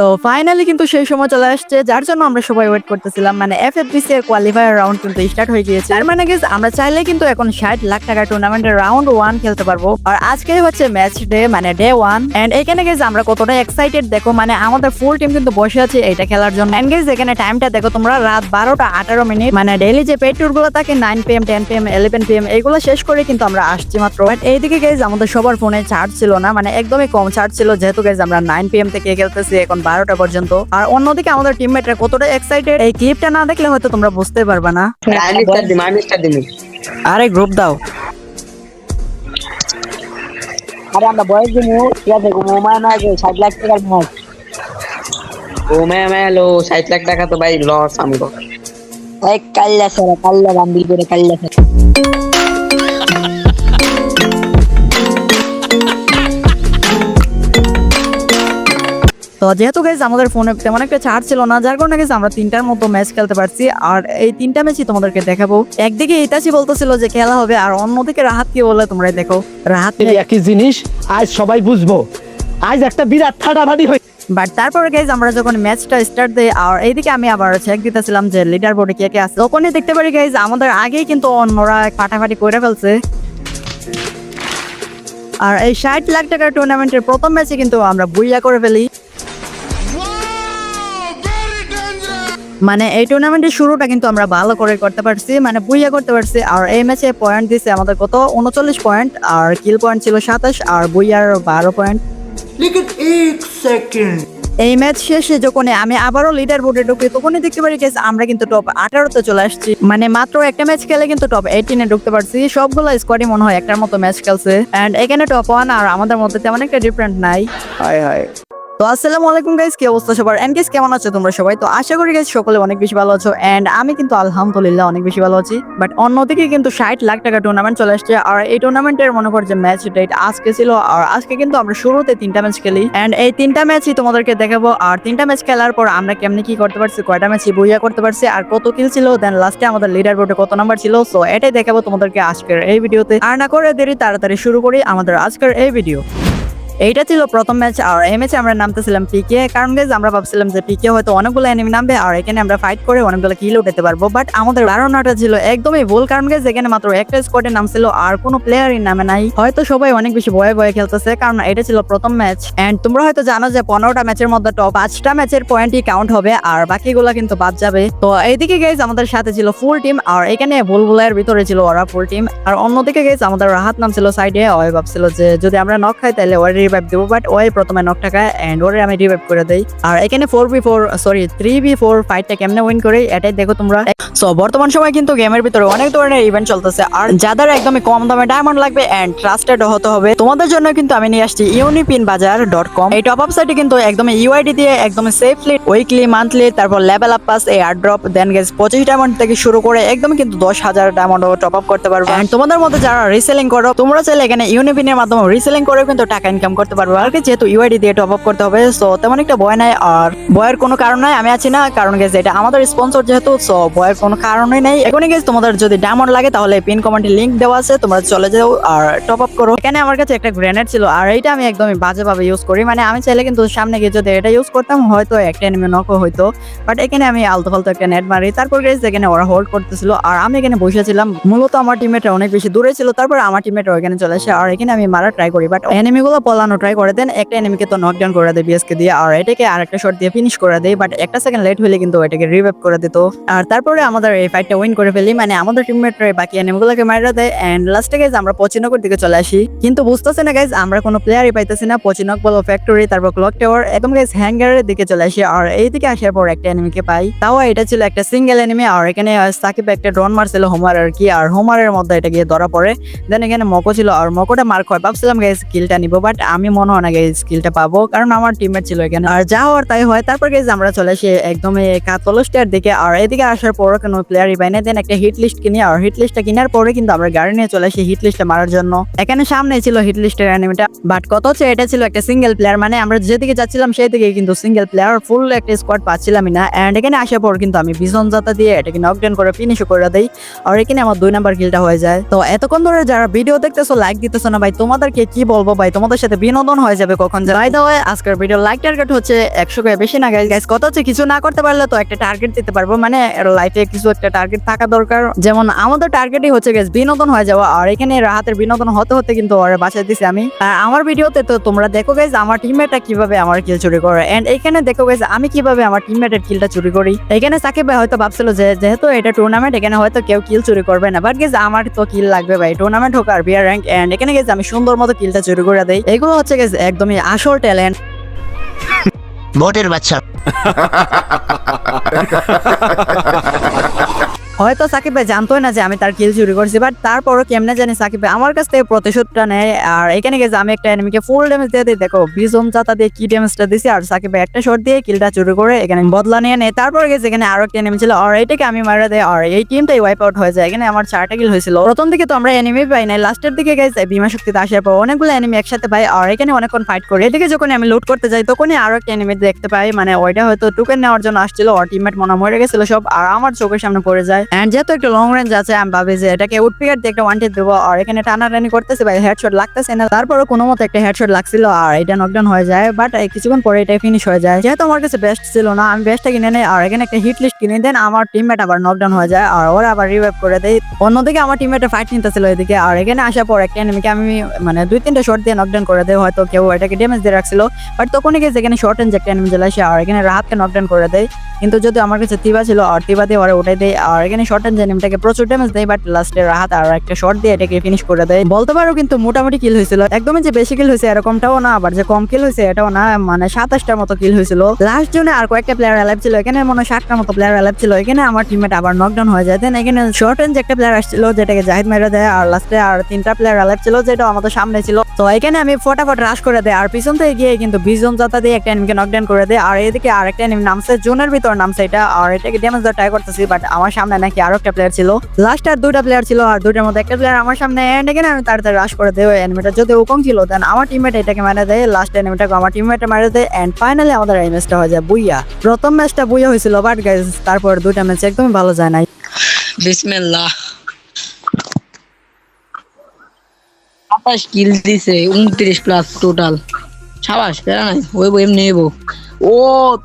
তো ফাইনালি কিন্তু সেই সময় চলে আসছে যার জন্য আমরা সবাই ওয়েট করতেছিলাম। মানে এফএফবিসি এর কোয়ালিফায়ার রাউন্ড কিন্তু স্টার্ট হয়ে গিয়েছে। তার মানে guys, আমরা চাইলে কিন্তু এখন ষাট লাখ টাকা টুর্নামেন্টের রাউন্ড ওয়ান খেলতে পারব। আর আজকে হচ্ছে ম্যাচ ডে মানে ডে ওয়ান এন্ড এখানে গেছে আমরা কতটা এক্সাইটেড দেখো মানে আমাদের ফুল টিম কিন্তু বসে আছে এটা খেলার জন্য। এন্ড গেছে এখানে টাইমটা দেখো তোমরা রাত বারোটা আঠারো মিনিট মানে ডেইলি যে পেট টুরগুলো থাকে nine PM ten PM eleven PM এইগুলো শেষ করে কিন্তু আমরা আসছি মাত্র। বাট এইদিকে গেছে আমাদের সবার ফোনে চার্জ ছিল না। মানে একদমই কম চার্জ ছিল যেহেতু গেছে আমরা নাইন পিএম থেকে খেলতেছি এখন বারোটা পর্যন্ত। আর অন্যদিকে আমাদের টিমমেটরা কতটা এক্সাইটেড এই ক্লিপটা না দেখলে হয়তো তোমরা বুঝতে পারবে না। দিম দিম আরে গ্রুপ দাও। আরে আমরা বয়স দিন ঠিক আছে মোমায় না যে ষাট লাখ টাকার ম্যাচ ও ম্যা ম্যা লো ষাট লাখ টাকা তো ভাই লস আমগো এই কাল্লা সারা কাল্লা বান্ডিল করে কাল্লা সারা। তো যেহেতু গাইজ আমাদের ফোনে তেমন একটা চার্জ ছিল না যার কারণে গাইজ আমরা তিনটার মতো ম্যাচ খেলতে পারছি। আর এই তিনটা ম্যাচই তোমাদেরকে দেখাবো। একদিকে ইতাসি বলতেছিল যে খেলা হবে আর অন্যদিকে রাহাত কি বলে তোমরাই দেখো। রাহাত একই জিনিস আজ সবাই বুঝব। আজ একটা বিরাট ফাটাফাটি হয়ে বাট তারপরে গাইজ আমরা যখন ম্যাচটা স্টার্ট দেই আর এইদিকে আমি আবার চেক দিতেছিলাম যে লিডার বোর্ডে কে কে আছে। তখনই দেখতে পারি গাইজ আমাদের আগেই কিন্তু অন্যরা ফাটাফাটি করে ফেলছে। আর এই ষাট লাখ টাকার টুর্নামেন্টের প্রথম ম্যাচে কিন্তু আমরা বুইয়া করে ফেলি। মানে এই টুর্নামেন্টের শুরুটা কিন্তু আমরা ভালো করে করতে পারছি মানে বুইয়া করতে পারছি। আর এই ম্যাচে পয়েন্ট দিছে আমাদের কত? উনচল্লিশ পয়েন্ট আর কিল পয়েন্ট ছিল সাতাশ আর বুইয়ার বারো পয়েন্ট এই ম্যাচ শেষে যখন আমি আবারও লিডার বোর্ডে ঢুকি তখনই দেখতে পারি গেছে আমরা কিন্তু টপ আঠারোতে চলে আসছি। মানে মাত্র একটা ম্যাচ খেলে কিন্তু টপ এইটিনে ঢুকতে পারছি। সবগুলো স্কোয়াডই মনে হয় একটার মতো ম্যাচ খেলছে। এন্ড এখানে টপ ওয়ান আর আমাদের মধ্যে তেমন একটা ডিফারেন্ট নাই। হায় হায়। তো আসসালামু আলাইকুম গাইস কি অবস্থা সবার? এন্ড গাইস কেমন আছো তোমরা সবাই? তো আশা করি গাইস সকলে অনেক বেশি ভালো আছো। এন্ড আমি কিন্তু আলহামদুলিল্লাহ অনেক বেশি ভালো আছি। বাট অন্যদিকে কিন্তু ষাট লাখ টাকা টুর্নামেন্ট চলে আসছে। আর এই টুর্নামেন্টের মনে কর যে ম্যাচ ডেট আজকে ছিল, আর আজকে কিন্তু আমরা শুরুতে তিনটা ম্যাচ খেলি। এন্ড এই তিনটা ম্যাচই তোমাদেরকে দেখাবো। আর তিনটা ম্যাচ খেলার পর আমরা কেমনি কি করতে পারছি, কয়টা ম্যাচই বইয়া করতে পারছি, আর কত কিল ছিল দেন লাস্টে আমাদের লিডার বোর্ডে কত নাম্বার ছিল। সো এটাই দেখাবো তোমাদেরকে আজকের এই ভিডিওতে আর না করে দেরি, তাড়াতাড়ি শুরু করি আমাদের আজকের এই ভিডিও এইটা ছিল প্রথম ম্যাচ আর এই ম্যাচে আমরা নামতেছিলাম পিকে কারণ গাইজ আমরা ভাবছিলাম যে পিকে হয়তো অনেকগুলো এনিমি নামবে, আর এখানে আমরা ফাইট করে অনেকগুলো কিল উঠাতে পারব। বাট আমাদের ধারণাটা ছিল একদমই ভুল, কারণ গাইজ এখানে মাত্র একটা স্কোয়াডের নাম ছিল আর কোনো প্লেয়ারই নামে নাই। হয়তো সবাই অনেক বেশি ভয়ে ভয়ে খেলতেছে, কারণ এটা ছিল প্রথম ম্যাচ এন্ড তোমরা হয়তো জানো যে পনেরোটা ম্যাচের মধ্যে টপ পাঁচটা ম্যাচের পয়েন্টই কাউন্ট হবে, আর বাকিগুলো কিন্তু বাদ যাবে। তো এইদিকে গাইজ আমাদের সাথে ছিল ফুল টিম আর এখানে বুলবুলের ভিতরে ছিল ওরা ফুল টিম আর অন্যদিকে গাইজ আমাদের রাহাত নাম ছিল সাইডে ওই ভাবছিল যে যদি আমরা নক খাই, তাহলে ওর রিভাইভ দেবো বাট ওই প্রথমে নক টাকা এন্ড ওরে আমি রিভাইভ করে দেই। আর এখানে four B four sorry three B four ফাইটটা কেমনে উইন করে, এটাই দেখো তোমরা। সো বর্তমান সময় কিন্তু গেমের ভিতরে অনেক ধরনের ইভেন্ট চলতেছে, আর যাদের একদমই কম দামে ডায়মন্ড লাগবে এন্ড ট্রাস্টেড হতে হবে, তোমাদের জন্য কিন্তু আমি নিয়ে আসছি ইউনিপিন বাজার ডট কম এই টপ আপ সাইটে কিন্তু একদম ইউআইডি দিয়ে একদম সেফলি উইকলি মান্থলি তারপর লেভেল আপ পাস এই আট ড্রপ দেন গেস পঁচিশ ডায়মন্ড থেকে শুরু করে একদম কিন্তু দশ হাজার ডায়মন্ড টপ আপ করতে পারবে। তোমাদের মধ্যে যারা রিসেলিং করো, তোমরা চাইলে এখানে ইউনিপিনের মাধ্যমে রিসেলিং করে কিন্তু টাকা ইনকাম করতে পারবে। আর কি, যেহেতু ইউআইডি দিয়ে টপ আপ করতে হবে সো তেমন একটা ভয় নাই। আর ভয়ের কোনো কারণ নাই, আমি আছি না। কারণ গেছে এটা আমাদের স্পন্সর যেহেতু সো ভয়ের কোনো কারণই নেই। এখনই গেছে তোমাদের যদি ডায়মন্ড লাগে, তাহলে পিন কমেন্টে লিংক দেওয়া আছে, তোমরা চলে যাও আর টপ আপ করো। এখানে আমার কাছে একটা গ্রেনেড ছিল, আর এইটা আমি একদমই বাজেভাবে ইউজ করি। মানে আমি চাইলে কিন্তু সামনে গিয়ে যদি এটা ইউজ করতাম, হয়তো একটা এনিমি নকও হইতো। বাট এখানে আমি আলতো ফালতো একটা নেট মারি। তারপর গেছে এখানে ওরা হোল্ড করতেছিল। আর আমি এখানে বসেছিলাম। মূলত আমার টিমমেটরা অনেক বেশি দূরে ছিল। তারপর আমার টিমমেটরা ওখানে চলে আসে। আর এখানে আমি মারা ট্রাই করি। বাট এনিমিগুলো পলানো ট্রাই করে দেন, একটা এনিমিকে তো নকডাউন করে দেয় বিএসকে দিয়ে, আর এটাকে আরেকটা শট দিয়ে ফিনিশ করে দেয় বাট একটা সেকেন্ড লেট হলে কিন্তু এটাকে রিভাইভ করে দিত। আর তারপরে আমাদের এই ফাইটটা উইন করে ফেলি মানে আমাদের টিমমেটরা বাকি এনিমিগুলোকে মারা দেয় এন্ড লাস্টে গাইজ আমরা পচিনকের দিকে চলে আসি। কিন্তু বুঝতেছি না গাইজ আমরা কোনো প্লেয়ারই পাইতেছি না পচিনক বলো ফ্যাক্টরি তারপর ক্লক টাওয়ার একদম গাইজ হ্যাঙ্গারের দিকে চলে আসি, আর এই দিকে আসার পর একটা এনিমিকে পাই। তাও এটা ছিল একটা সিঙ্গেল এনিমি আর এখানে সাকিব একটা ড্রোন মারছিল হোমার আর কি, আর হোমারের মধ্যে এটা গিয়ে ধরা পড়ে। দেন এখানে মকো ছিল, আর মকোটা মার্ক হয়, ভাবছিলাম গাইজ স্কিলটা নিবো বাট আমি মনে হয় না গাইজ স্কিলটা পাবো, কারণ আমার টিমমেট ছিল এখানে। আর যা হওয়ার তাই হয়। তারপর গেছে আমরা চলে আসি একদম কাতলস্টার দিকে। আর এদিকে আসার পর কোনো প্লেয়ারই পাই না দেন একটা হিট লিস্ট কিনি। আর হিট লিস্টটা কেনার পরে কিন্তু আমরা গাড়ি নিয়ে চলে আসি হিট লিস্টটা মারার জন্য। এখানে সামনে ছিল হিট লিস্টের অ্যানিমিটা বাট কত হচ্ছে, এটা ছিল একটা সিঙ্গেল প্লেয়ার মানে আমরা যেদিকে যাচ্ছিলাম সেই দিকে কিন্তু সিঙ্গেল প্লেয়ার ফুল একটা স্কোয়াড পাচ্ছিলামই না। এন্ড এখানে আসার পর কিন্তু আমি বিজন জাতা দিয়ে এটাকে নকডাউন করে ফিনিশ করে দেই। আর এখানে আমার দুই নাম্বার কিলটা হয়ে যায়। তো এতক্ষণ ধরে যারা ভিডিও দেখতেছো লাইক দিতেছো না ভাই, তোমাদেরকে কি বলব ভাই? তোমাদের সাথে বিনোদন হয়ে যাবে কখন যাই দেওয়া আজকের ভিডিও লাইক টার্গেট হচ্ছে একশো করে বেশি না গাইজ কত হচ্ছে কিছু না করতে পারলে তো একটা টার্গেট দিতে পারব। মানে লাইফে কিছু একটা টার্গেট থাকা দরকার। যেমন আমাদের টার্গেটই হচ্ছে গেছে বিনোদন হয়ে যাওয়া। আর এখানে রাহাতের বিনোদন হতে হতে কিন্তু ওরা বাসায় দিছি আমি। আর আমার ভিডিওতে তো তোমরা দেখো গাইজ আমার টিমমেটটা কীভাবে আমার কিল চুরি করে। এন্ড এখানে দেখো গাইজ আমি কীভাবে আমার টিমমেটের কিলটা চুরি করি। এখানে সাকিব ভাই হয়তো ভাবছিল যে, যেহেতু এটা টুর্নামেন্ট এখানে হয়তো কেউ কিল চুরি করবে না। বাট গেছে আমার তো কিল লাগবে ভাই। টুর্নামেন্ট হোক আর বিয়ার র্যাঙ্ক এন্ড এখানে গেছে আমি সুন্দর মতো কিলটা চুরি করে দেই। এগুলো হচ্ছে গেছে একদমই আসল ট্যালেন্ট মোটের বাচ্চা। হয়তো সাকিব জানতোই না যে আমি তার কিল চুরি করছি বাট তারপরও কেমনে জানি সাকিব আমার কাছ থেকে প্রতিশোধটা নেয়। আর এখানে গেছে আমি একটা এনিমিকে ফুল ড্যামেজ দিয়ে দিই, দেখো বিজম চাতা দিয়ে কি ড্যামেজটা দিছি, আর সাকিব একটা শট দিয়ে কিলটা চুরি করে এখানে বদলা নিয়ে নেয়। তারপর গেছে এখানে আরও একটা এনিমি ছিল, আর এইটাকে আমি মারা দেয় আর এই টিমটাই ওয়াইপ আউট হয়ে যায়। এখানে আমার চারটা কিল হয়েছিল। প্রথম দিকে তো আমরা এনিমি পাই নাই লাস্টের দিকে গেছে বিমা শক্তিতে আসার পর অনেকগুলো এনিমি একসাথে পাই, আর এখানে অনেকক্ষণ ফাইট করি। এদিকে যখন আমি লুট করতে যাই, তখনই আরও একটা এনিমি দেখতে পাই মানে ওইটা হয়তো টুকেন নেওয়ার জন্য আসছিল আর টিমমেট মনে মরে গেছিল সব, আর আমার চোখের সামনে পড়ে যায়। এন্ড যেহেতু একটা লং রেঞ্জ আছে, আমি ভাবি যে এটাকে উঠপিকার দিয়ে একটা ওয়ান দেবো। আর এখানে টানাটানি করতেছে, ভাই হেডশট লাগতেছে না। তারপরে কোনো মতো একটা হেডশট লাগছিল আর এটা নকডাউন হয়ে যায়। বাট কিছুক্ষণ পরে এটা ফিনিশ হয়ে যায়। যেহেতু আমার কাছে বেস্ট ছিল না, আমি বেস্টটা কিনে নেই। আর এখানে একটা হিট লিস্ট কিনে দেন, আমার টিমমেট আবার নকডাউন হয়ে যায়। আর ওরা আবার রিভাইভ করে দেয়। অন্যদিকে আমার টিমমেটের ফাইট নিতেছিল এদিকে। আর এখানে আসার পর একটা এনিমিকে আমি মানে দুই, তিনটা শট দিয়ে নকডাউন করে দেয়। হয়তো কেউ এটাকে ড্যামেজ দিয়ে রাখছিল। বাট তখনই গেছে এখানে শর্ট রেঞ্জ একটা এনিমি চলে আসে আর এখানে রাহাতকে নকডাউন করে দেয়। কিন্তু যদি আমার কাছে তিবা ছিল, আর তিবা দিয়ে ওরা উঠাই দেয়। আর এখানে শর্ট রেঞ্জ এনিমিটাকে প্রচুর ড্যামেজ দেয় বাট লাস্টে রাহাত আর একটা শট দিয়ে এটাকে ফিনিশ করে দেয়। বলতে পারো কিন্তু মোটামুটি কিল হয়েছিল। একদমই যে বেশি কিল হয়েছে এরকমটাও না, আবার যে কম কিল হয়েছে এটাও না মানে সাতাশটার মতো কিল হয়েছিল। লাস্ট জনে আর কয়েকটা প্লেয়ার অ্যালাইভ ছিল। এখানে মনে হয় ষাটটার মতো প্লেয়ার অ্যালাইভ ছিল। এখানে আমার টিমমেট আবার নকডাউন হয়ে যায়। দেন এখানে শর্ট রেঞ্জ একটা প্লেয়ার আসছিল, যেটাকে জাহিদ মেরে দেয়, আর লাস্টে আর তিনটা প্লেয়ার অ্যালাইভ ছিল, যেটা আমাদের সামনে ছিল। তো এখানে আমি ফটাফট রাশ করে দেয় আর পিছন থেকে গিয়ে কিন্তু বিজন জাতা দিয়ে একটা এনিমিকে নকডাউন করে দেয় আর এদিকে আরেকটা এনিমি নামছে, জোনের ভিতর নামছে এটা, আর এটাকে ড্যামেজ দেওয়ার ট্রাই করতেছি বাট আমার সামনে নাকি আরও একটা প্লেয়ার ছিল। লাস্ট আর দুইটা প্লেয়ার ছিল, আর দুইটার মধ্যে একটা প্লেয়ার আমার সামনে এন্ড এখানে আমি তাড়াতাড়ি রাশ করে ওই এনিমিটা যদি ওকম ছিল দেন আমার টিমমেট এটাকে মেরে দেয় লাস্ট এনিমিটাকে আমার টিমমেটে মেরে দেয় এন্ড ফাইনালি আমাদের এই ম্যাচটা হয়ে যায়, বুইয়া। প্রথম ম্যাচটা বুইয়া হয়েছিল বাট গাইজ তারপর দুইটা ম্যাচ একদমই ভালো যায় নাই। বিসমিল্লাহ। সাতাশ কিল দিছে, উনত্রিশ প্লাস টোটাল সাবাস পেরা নাই ওই এমনি ও,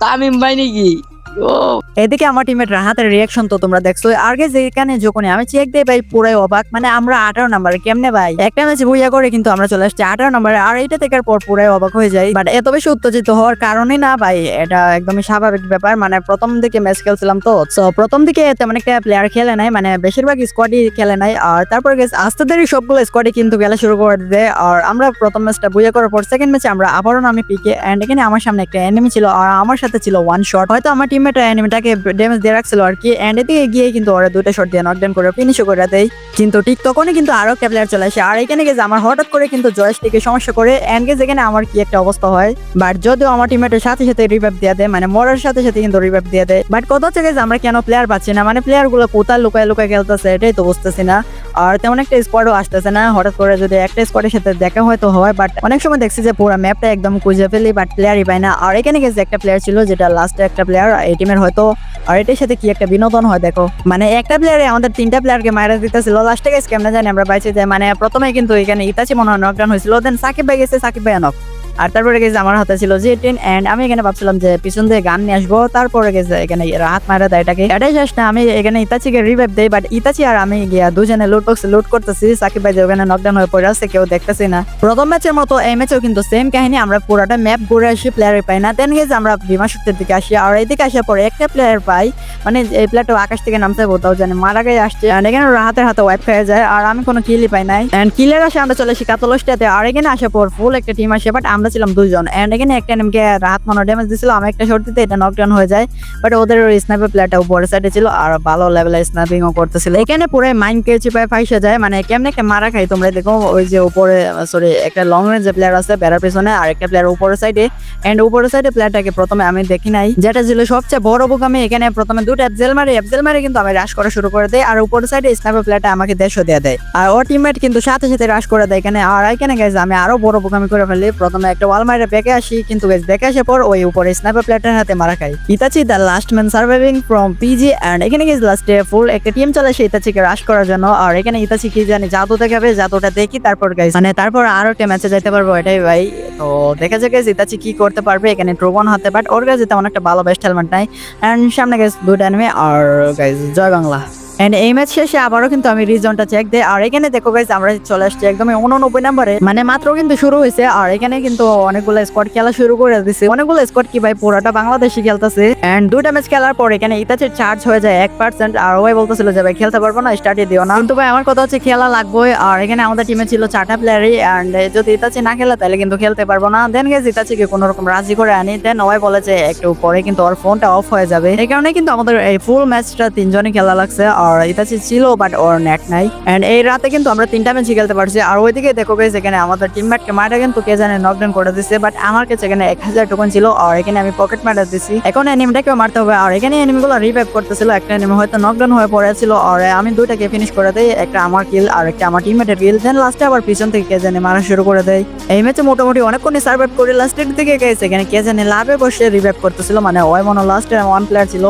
তামিম ভাই নাকি? এদিকে আমার টিমের রাহাতের রিয়াকশন তো তোমরা দেখছ যেখানে যখন আমি চেক দেই ভাই, পুরাই অবাক। মানে আমরা আঠারো নাম্বারে কেমনে ভাই? একটা ম্যাচ বুইয়া করে কিন্তু আমরা চলে আসছি আঠারো নাম্বারে আর থেকে পর পুরাই অবাক হয়ে যাই। বাট এত বেশি উত্তেজিত হওয়ার কারণে না ভাই, এটা একদমই স্বাভাবিক ব্যাপার। মানে প্রথম দিকে ম্যাচ খেলছিলাম তো। তো প্রথম দিকে তেমন একটা প্লেয়ার খেলে নাই। মানে বেশিরভাগ স্কোয়াডই খেলে নাই। আর তারপর আস্তে দেরি সবগুলো স্কোয়াডই কিন্তু খেলা শুরু করে দেয় আর আমরা প্রথম ম্যাচটা বুইয়া করার পর সেকেন্ড ম্যাচে আমরা আবারও নামে পিকে। এখানে আমার সামনে একটা এনিমি ছিল। আর আমার সাথে ছিল ওয়ান শট হয়তো আমার এনিমিটাকে ড্যামেজ দিয়ে রাখছিল আর কি এদিকে গিয়ে কিন্তু ওরা শট দিয়ে নকডাউন করে ফিনিশ করে দেয়। কিন্তু ঠিক তখনই কিন্তু আরও একটা প্লেয়ার চলে আসে। আর এখানে গেছে আমার হঠাৎ করে কিন্তু সমস্যা করে আমার কি একটা অবস্থা হয় বাট যদিও আমার টিমমেটের সাথে সাথে রিভাইভ দিয়ে দেয় মানে মরার সাথে সাথে কিন্তু রিভাইভ দিয়ে দেয়। বাট কথা হচ্ছে গেছে আমরা কেন প্লেয়ার পাচ্ছি না মানে প্লেয়ারগুলো কোথায় লুকায় লুকায় খেলতেছে, এটাই তো বুঝতেছি না। আর তেমন একটা স্কোয়াডও আসতেছে না, হঠাৎ করে যদি একটা স্কোয়াডের সাথে দেখা হয়তো হয় বাট অনেক সময় দেখছি যে পুরো ম্যাপটা একদম খুঁজে ফেলি বাট প্লেয়ারই পাই না। আর এখানে গেছে একটা প্লেয়ার ছিল, যেটা লাস্টে একটা প্লেয়ার টিমের হয়তো আর এটার সাথে কি একটা বিনোদন হয়, দেখো। মানে একটা প্লেয়ারে আমাদের তিনটা প্লেয়ারকে মাইরাস দিতেছিল। লাস্টে গেছে কেমন জানি আমরা পাইছি যে মানে প্রথমে কিন্তু এখানে ইতাচি মনে হয় নকডাউন হয়েছিল। দেন সাকিব ভাই গেছে, সাকিব ভাই নক আর তারপরে গেছে আমার হাতে ছিল জি টেন এন্ড আমি এখানে ভাবছিলাম যে পিছন দিয়ে গান নিয়ে আসব। তারপরে গেছে এখানে রাত মারা দেয় এটাকে। এটাই শেষ না, আমি এখানে ইতাচিকে রিভাইভ দেই বাট ইতাচি আর আমি গিয়া দুজনে লুট বক্স লুট করতেছি। সাকিব ভাই যে ওখানে নকডাউন হয়ে পড়ে আছে, কেউ দেখতেছি না। প্রথম ম্যাচের মতো এই ম্যাচেও কিন্তু সেম কাহিনী, আমরা পুরোটা ম্যাপ ঘুরে আসি প্লেয়ার পাই না। দেন গেছে আমরা বিমা শক্তির দিকে আসি, আর এইদিকে আসার পরে একটা প্লেয়ার পাই মানে এই প্লেয়ারটা আকাশ থেকে নামতে কোথাও জানি মারা গিয়ে আসছে। আর এখানে ওর হাতের হাতে ওয়াইপ হয়ে যায়, আর আমি কোনো কিলই পাই নাই। এন্ড কিলের আসে, আমরা চলে আসি কাতলসটাতে আর এখানে আসার পর ফুল একটা টিম আসে বাট আমরা আমরা ছিলাম দুজন এন্ড এখানে একটা এনিমিকে রাত মনে ড্যামেজ দিছিল, আমি একটা শর্ট দিতে এটা নকডাউন হয়ে যায়। বাট ওদের স্নাইপার প্লেয়ারটা উপরের সাইডে ছিল, আর ভালো লেভেলের স্নাইপিংও করতেছিল। এখানে পুরো মাইন্ড কেচি পায় ফাইসা যায় মানে কেমনে একটা মারা খাই তোমরা দেখো, ওই যে উপরে সরি একটা লং রেঞ্জ প্লেয়ার আছে, বেড়ার পেছনে, আর একটা প্লেয়ার উপরের সাইডে এন্ড উপরের সাইডে প্লেয়ারটাকে প্রথমে আমি দেখি নাই। যেটা ছিল সবচেয়ে বড় বুক আমি এখানে প্রথমে দুটো অ্যাপজেল মারি অ্যাপজেল মারি কিন্তু আমি রাশ করা শুরু করে দেয় আর উপরের সাইডে স্নাইপার প্লেয়ারটা আমাকে দেশও দিয়ে দেয়। আর ওর টিমমেট কিন্তু সাথে সাথে রাশ করে দেয় এখানে। আর এখানে গাইজ আমি আরও বড় বুক আমি করে ফেলি, প্রথমে একটা ওয়াল বেঁকে আসি, কিন্তু গাইজ বেঁকে আসার পর ওই উপরে স্নাইপার প্লেয়ারটার হাতে মারা খাই। Itachi the last man surviving from PG and এখানে গেছে লাস্টে ফুল একটা টিম চলে আসে ইতাচিকে রাশ করার জন্য। আর এখানে ইতাচি কি জানি জাদু দেখাবে জাদুটা দেখি তারপর গাইজ মানে তারপর আরও একটা ম্যাচে যাইতে পারব, এটাই ভাই। তো দেখা যাক গাইজ ইতাচি কি করতে পারবে, এখানে ট্রোবন হাতে বাট ওর কাছে তেমন একটা ভালো বেস্ট হেলমেট নাই। অ্যান্ড সামনে গাইজ দুটো এনিমি আর গাইজ জয় বাংলা। এন্ড এই ম্যাচ শেষে আবারও কিন্তু আমি রিজনটা চেক দেই। আর এখানে দেখো গাইজ আমরা চলে আসছি একদমই উননব্বই নাম্বারে মানে মাত্র কিন্তু শুরু হয়েছে। আর এখানে কিন্তু অনেকগুলো স্কোয়াড খেলা শুরু করে দিছে। অনেকগুলো স্কোয়াড কি ভাই, পুরোটা বাংলাদেশি খেলতেছে। এন্ড দুইটা ম্যাচ খেলার পর এখানে ইতাচের চার্জ হয়ে যায় এক পার্সেন্ট আর ওই বলতেছিল যে, ভাই, খেলতে পারব না স্টার্টে দিও না। কিন্তু ভাই, আমার কথা হচ্ছে খেলা লাগবে আর এখানে আমাদের টিমে ছিল চারটা প্লেয়ারই অ্যান্ড যদি ইতাচি না খেলে, তাহলে কিন্তু খেলতে পারব না। দেন গেছে ইতাচিকে কোনো রকম রাজি করে আনি। দেন ওই বলে যে, একটু পরে কিন্তু ওর ফোনটা অফ হয়ে যাবে। এই কারণে কিন্তু আমাদের এই ফুল ম্যাচটা তিনজনই খেলা লাগছে। আর ইতাচি ছিল বাট ওর নেট নাই। এন্ড এই রাতে কিন্তু আমরা তিনটা ম্যাচই খেলতে পারছি। আর ওইদিকে দেখো গেছে এখানে আমাদের টিমমেটকে মারা কিন্তু কে জানে নকডাউন করে দিছে বাট আমার কাছে এখানে এক হাজার টোকন ছিল, আর এখানে আমি পকেট মারা দিছি। এখন এনিমিটাকেও মারতে হবে। আর এখানে এনিমিগুলো রিভাইভ করতেছিল, একটা এনিমি হয়তো নকডাউন হয়ে পড়েছিল, আর আমি দুইটাকে ফিনিশ করে দেই, একটা আমার কিল আর একটা আমার টিমমেটের কিল দেন লাস্টে আবার পিছন থেকে কে জানে মারা শুরু করে দেয়। এই ম্যাচে মোটামুটি অনেকক্ষণই সার্ভাইভ করে। লাস্টের দিকে গেছে এখানে কে জানে লাভে বসে রিভাইভ করতেছিল মানে ওই মনে লাস্টে ওয়ান প্লেয়ার ছিল।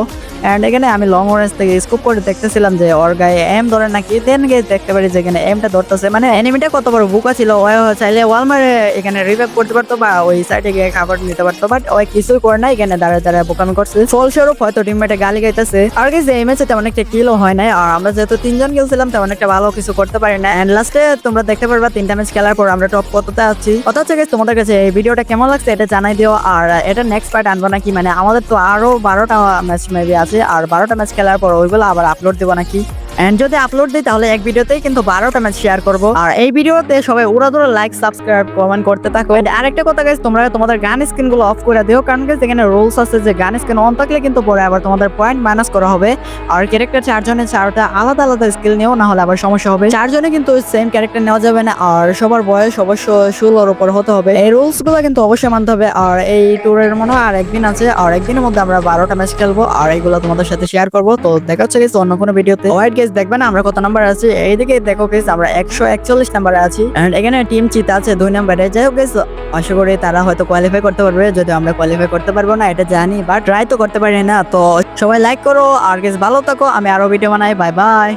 এন্ড এখানে আমি লং রেঞ্জ থেকে স্কোপ করে দেখতেছিলাম যে ওর গায়ে এম ধরে নাকি দেন গিয়ে দেখতে পারি যে এখানে এমটা ধরতেছে। মানে এনিমিটা কত বড় বুকা ছিল, ওই চাইলে ওয়াল মারে এখানে রিভাইভ করতে পারতো বা ওই সাইডে গিয়ে খাবার নিতে পারতো বাট ওই কিছুই করে না এখানে দাঁড়ায় দাঁড়ায় বোকামি করছে। ফলস্বরূপ হয়তো টিমমেটে গালি গাইতেছে। আর কি এই ম্যাচে তেমন একটা কিলও হয় নাই, আর আমরা যেহেতু তিনজন খেলছিলাম, তেমন একটা ভালো কিছু করতে পারি না এন্ড লাস্টে তোমরা দেখতে পারবা, তিনটা ম্যাচ খেলার পর আমরা টপ কততে আছি। কথা হচ্ছে তোমাদের কাছে এই ভিডিওটা কেমন লাগছে এটা জানাই দিও, আর এটা নেক্সট পার্ট আনব নাকি? মানে আমাদের তো আরও বারোটা ম্যাচ মেবি আছে। আর বারোটা ম্যাচ খেলার পর ওইগুলো আবার আপলোড দেবো নাকি? এন্ড যদি আপলোড দিই তাহলে এক ভিডিওতেই কিন্তু বারোটা ম্যাচ শেয়ার করব। আর এই ভিডিওতে সবাই উড়া দুরা লাইক সাবস্ক্রাইব কমেন্ট করতে থাকো। আরেকটা কথা গাইজ তোমরা তোমাদের গান স্ক্রিনগুলো অফ করে দিও কারণ guys, এখানে রুলস আছে যে গান স্ক্রিন অন থাকলে কিন্তু পরে আবার তোমাদের পয়েন্ট মাইনাস করা হবে। আর ক্যারেক্টার চারজনের চারটা আলাদা আলাদা স্কিল নিয়েও না হলে আবার সমস্যা হবে। চারজনে কিন্তু সেম ক্যারেক্টার নেওয়া যাবে না আর সবার বয়স অবশ্য ষোলোর উপর হতে হবে। এই রুলসগুলো কিন্তু অবশ্যই মানতে হবে। আর এই ট্যুরের মনে হয় আর একদিন আছে আর একদিনের মধ্যে আমরা বারোটা ম্যাচ খেলব আর এইগুলো তোমাদের সাথে শেয়ার করব। তো দেখা হচ্ছে গেছে অন্য কোনো ভিডিওতে হোয়াইট গেস দেখবেন আমরা কত নাম্বার আছি? এইদিকে দেখো গেস আমরা একশো একচল্লিশ নাম্বার আছি। অ্যান্ড এখানে টিম চিতা আছে দুই নাম্বারে যাই হোক গেস আশা করি তারা হয়তো কোয়ালিফাই করতে পারবে। যদি আমরা কোয়ালিফাই করতে পারব না, এটা জানি বা ট্রাই তো করতে পারি না। তো সবাই লাইক করো। আর গেস ভালো থাকো। আমি আরও ভিডিও বানাই। Bye bye